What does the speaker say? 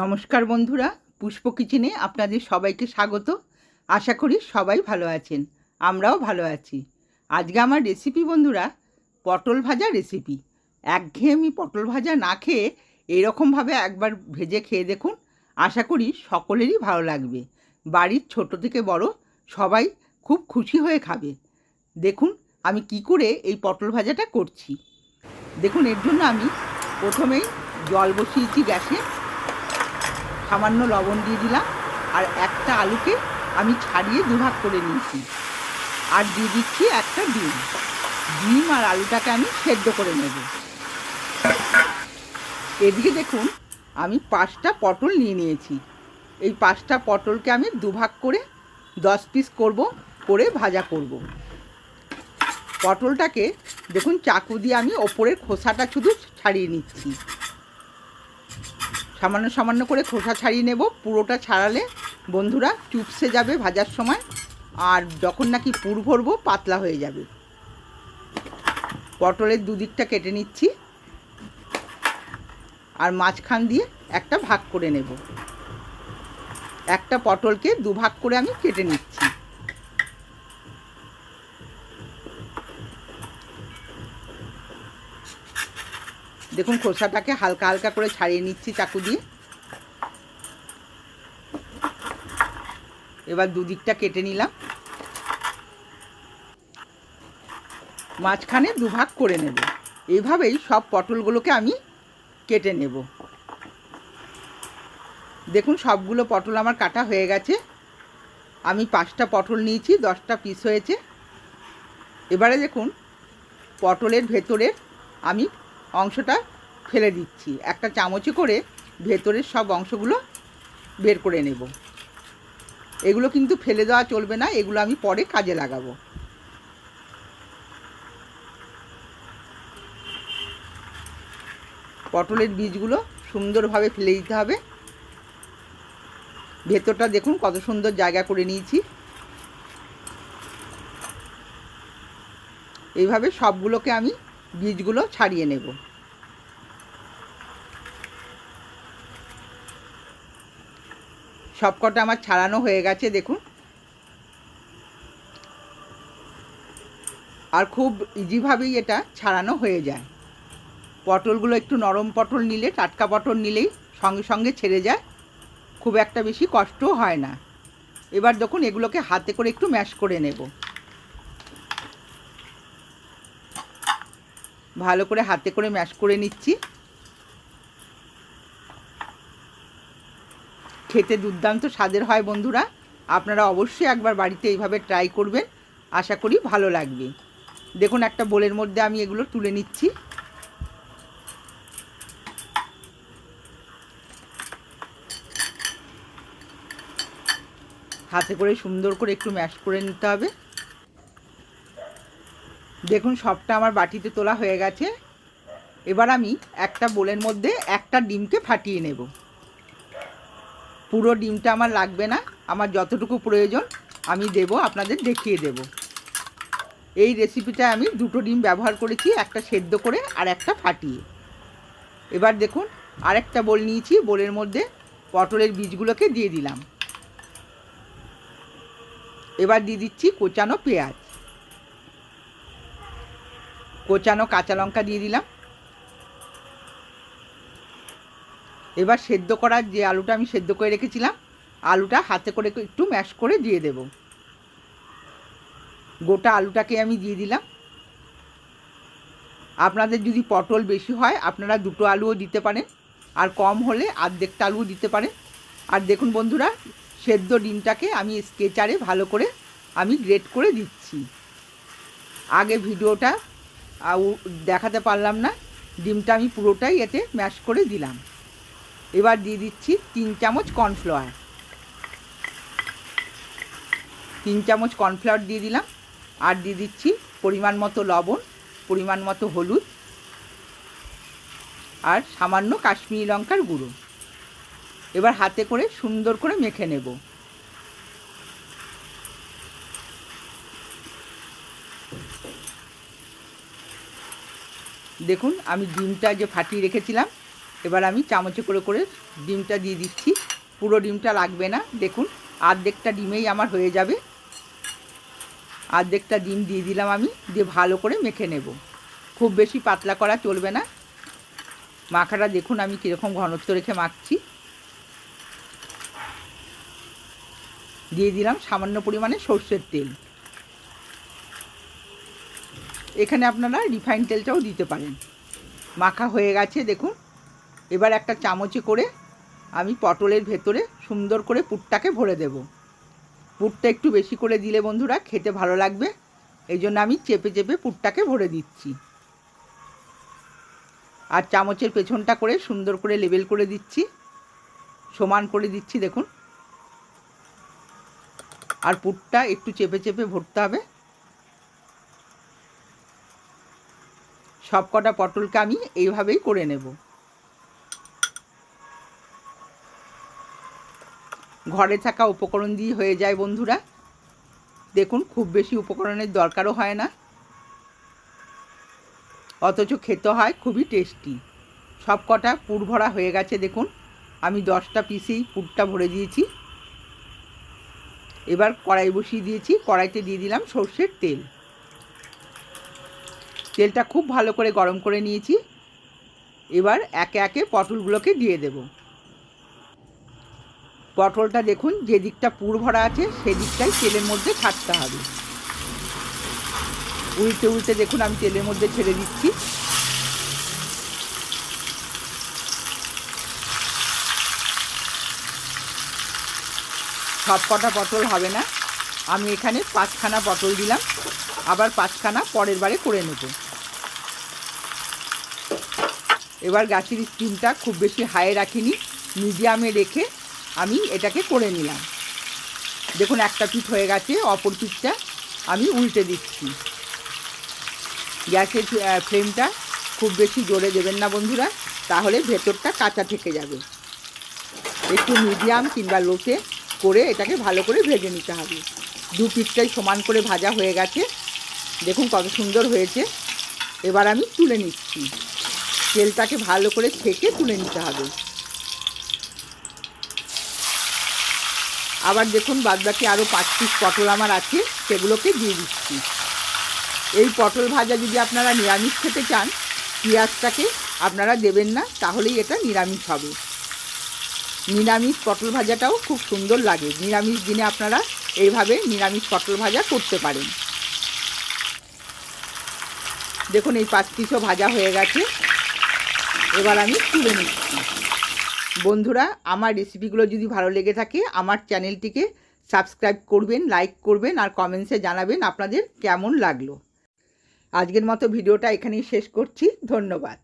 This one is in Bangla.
নমস্কার বন্ধুরা, পুষ্প কিচেনে আপনাদের সবাইকে স্বাগত। আশা করি সবাই ভালো আছেন, আমরাও ভালো আছি। আজকে আমার রেসিপি বন্ধুরা, পটল ভাজা রেসিপি একঘেয়েমি পটল ভাজা না খেয়ে এইরকমভাবে একবার ভেজে খেয়ে দেখুন, আশা করি সকলেরই ভালো লাগবে। বাড়ির ছোট থেকে বড় সবাই খুব খুশি হয়ে খাবে। দেখুন, আমি কি করে এই পটল ভাজাটা করছি। দেখুন, এর জন্য আমি প্রথমেই জল বসিয়েছি গ্যাসে। সামান্য লবণ দিয়ে দিলাম, আর একটা আলুকে আমি ছাড়িয়ে দুভাগ করে নিয়েছি। আর দিয়ে দিচ্ছি একটা ডিম। ডিম আর আলুটাকে আমি সেদ্ধ করে নেব। এদিকে দেখুন, আমি পাঁচটা পটল নিয়ে নিয়েছি। এই পাঁচটা পটলকে আমি দুভাগ করে দশ পিস করব, করে ভাজা করব। পটলটাকে দেখুন, চাকু দিয়ে আমি ওপরের খোসাটা শুধু ছাড়িয়ে নিচ্ছি। সামান্য সামান্য করে খোসা ছাড়িয়ে নেব। পুরোটা ছাড়ালে বন্ধুরা চুপসে যাবে ভাজার সময়। আর যখন নাকি পুর ভরবো, পাতলা হয়ে যাবে। পটলের দুদিকটা কেটে নিচ্ছি। আর মাঝখান দিয়ে একটা ভাগ করে নেব। একটা পটলকে দু ভাগ করে আমি কেটে নিচ্ছি। দেখুন, খোসাটাকে হালকা হালকা করে ছাড়িয়ে নিচ্ছি চাকু দিয়ে। এবার দুদিকটা কেটে নিলাম। মাঝখানে দুভাগ করে নেব। এইভাবেই সব পটলগুলোকে আমি কেটে নেব। দেখুন, সবগুলো পটল আমার কাটা হয়ে গেছে। আমি পাঁচটা পটল নিয়েছি, দশটা পিস হয়েছে। এবারে দেখুন, পটলের ভেতরের আমি অংশটা ফেলে দিচ্ছি। একটা চামচে করে ভেতরের সব অংশগুলো বের করে নেব। এগুলো কিন্তু ফেলে দেওয়া চলবে না, এগুলো আমি পরে কাজে লাগাবো। পটলের বীজগুলো সুন্দরভাবে ফেলে দিতে হবে। ভেতরটা দেখুন কত সুন্দর জায়গা করে নিয়েছি। এইভাবে সবগুলোকে আমি বীজগুলো ছাড়িয়ে নেব। সবকটা আমার ছাড়ানো হয়ে গেছে, দেখুন। আর খুব ইজিভাবেই এটা ছাড়ানো হয়ে যায়। পটলগুলো একটু নরম পটল নিলে, টাটকা পটল নিলেই সঙ্গে সঙ্গে ছেড়ে যায়। খুব একটা বেশি কষ্টও হয় না। এবার দেখুন, এগুলোকে হাতে করে একটু ম্যাশ করে নেব। ভালো করে হাতে করে ম্যাশ করে নিচ্ছি। খেতে দুর্দান্ত স্বাদের হয় বন্ধুরা। আপনারা অবশ্যই একবার বাড়িতে এইভাবে ট্রাই করবেন। আশা করি ভালো লাগবে। দেখুন একটা বোলের মধ্যে আমি এগুলো তুলে নিচ্ছি। হাতে করে সুন্দর করে একটু ম্যাশ করে নিতে হবে। দেখুন, সবটা আমার বাটিতে তোলা হয়ে গেছে। এবার আমি একটা বোলের মধ্যে একটা ডিমকে ফাটিয়ে নেব। পুরো ডিমটা আমার লাগবে না, আমার যতটুকু প্রয়োজন আমি দেব, আপনাদের দেখিয়ে দেব। এই রেসিপিটা আমি দুটো ডিম ব্যবহার করেছি, একটা সেদ্ধ করে আর একটা ফাটিয়ে। এবার দেখুন, আরেকটা বোল নিয়েছি, বোলের মধ্যে পটলের বীজগুলোকে দিয়ে দিলাম। এবার দিয়ে দিচ্ছি কোচানো পেঁয়াজ। কোচানো কাঁচা লঙ্কা দিয়ে দিলাম। এবার সেদ্ধ করার যে আলুটা আমি সেদ্ধ করে রেখেছিলাম, আলুটা হাতে করে একটু ম্যাশ করে দিয়ে দেব। গোটা আলুটাকে আমি দিয়ে দিলাম। আপনাদের যদি পটল বেশি হয়, আপনারা দুটো আলুও দিতে পারেন, আর কম হলে আর্ধেকটা আলুও দিতে পারেন। আর দেখুন বন্ধুরা, সেদ্ধ ডিমটাকে আমি স্কেচারে ভালো করে আমি গ্রেট করে দিচ্ছি। আগে ভিডিওটা দেখাতে পারলাম না। ডিমটা আমি পুরোটাই এতে ম্যাশ করে দিলাম। এবার দিয়ে দিচ্ছি তিন চামচ কর্নফ্লাওয়ার তিন চামচ কর্নফ্লাওয়ার দিয়ে দিলাম। আর দিয়ে দিচ্ছি পরিমাণ মতো লবণ, পরিমাণ মতো হলুদ আর সামান্য কাশ্মীরি লঙ্কার গুঁড়ো। এবার হাতে করে সুন্দর করে মেখে নেব। দেখুন, আমি ডিমটা যে ফাটিয়ে রেখেছিলাম, এবার আমি চামচে করে করে ডিমটা দিয়ে দিচ্ছি। পুরো ডিমটা লাগবে না, দেখুন, আর্ধেকটা ডিমেই আমার হয়ে যাবে। আর্ধেকটা ডিম দিয়ে দিলাম আমি, দিয়ে ভালো করে মেখে নেব। খুব বেশি পাতলা করা চলবে না। মাখাটা দেখুন, আমি কীরকম ঘনত্ব রেখে মাখছি। দিয়ে দিলাম সামান্য পরিমাণে সর্ষের তেল। এখানে আপনারা রিফাইন তেলটাও দিতে পারেন। মাখা হয়ে গেছে, দেখুন। এবার একটা চামচে করে আমি পটলের ভেতরে সুন্দর করে পুরটাকে ভরে দেব। পুরটা একটু বেশি করে দিলে বন্ধুরা খেতে ভালো লাগবে। এই জন্য আমি চেপে চেপে পুরটাকে ভরে দিচ্ছি। আর চামচের পেছনটা করে সুন্দর করে লেবেল করে দিচ্ছি। সমান করে দিচ্ছি, দেখুন। আর পুরটা একটু চেপে চেপে ভরতে হবে। সব কটা পটলকে আমি এইভাবেই করে নেব। ঘরে থাকা উপকরণ দিয়ে হয়ে যায় বন্ধুরা। দেখুন, খুব বেশি উপকরণের দরকারও হয় না। অথচ খেতে হয়, খুবই টেস্টি। সব কটা পুর ভরা হয়ে গেছে, দেখুন। আমি দশটা পিসেই পুরটা ভরে দিয়েছি। এবার কড়াই বসিয়ে দিয়েছি। কড়াইতে দিয়ে দিলাম সর্ষের তেল। তেলটা খুব ভালো করে গরম করে নিয়েছি। এবার একে একে পটলগুলোকে দিয়ে দেব। পটলটা দেখুন, যে দিকটা পুর ভরা আছে সেদিকটাই তেলের মধ্যে ছাড়তে হবে। উল্টে উল্টে দেখুন, আমি তেলের মধ্যে ছেড়ে দিচ্ছি। সব কটা পটল হবে না। আমি এখানে পাঁচখানা পটল দিলাম। আবার পাঁচখানা পরের বারে করে নেব। এবার গাছের স্টিমটা খুব বেশি হাই রাখিনি, মিডিয়ামে রেখে আমি এটাকে করে নিলাম। দেখুন, একটা পিঠ হয়ে গেছে, অপর পিঠটা আমি উল্টে দিচ্ছি। গ্যাসের ফ্লেমটা খুব বেশি জোরে দেবেন না বন্ধুরা, তাহলে ভেতরটা কাঁচা থেকে যাবে। একটু মিডিয়াম কিংবা লোতে করে এটাকে ভালো করে ভেজে নিতে হবে। দু পিঠটাই সমান করে ভাজা হয়ে গেছে। দেখুন কত সুন্দর হয়েছে। এবার আমি তুলে নিচ্ছি। তেলটাকে ভালো করে ছেঁকে তুলে নিতে হবে। আবার দেখুন, বাদবাকি আরও পাঁচ পিস পটল আমার আছে, সেগুলোকে দিয়ে দিচ্ছি। এই পটল ভাজা যদি আপনারা নিরামিষ খেতে চান, পেঁয়াজটাকে আপনারা দেবেন না, তাহলেই এটা নিরামিষ হবে। নিরামিষ পটল ভাজাটাও খুব সুন্দর লাগে। নিরামিষ দিনে আপনারা এইভাবে নিরামিষ পটল ভাজা করতে পারেন। দেখুন, এই পাঁচ পিসও ভাজা হয়ে গেছে। এবার আমি তুলে নিচ্ছি। বন্ধুরা, আমার রেসিপিগুলো যদি ভালো লেগে থাকে, আমার চ্যানেলটিকে সাবস্ক্রাইব করবেন লাইক করবেন আর কমেন্টসে জানাবেন আপনাদের কেমন লাগল। আজকের মতো ভিডিওটা এখানেই শেষ করছি। ধন্যবাদ।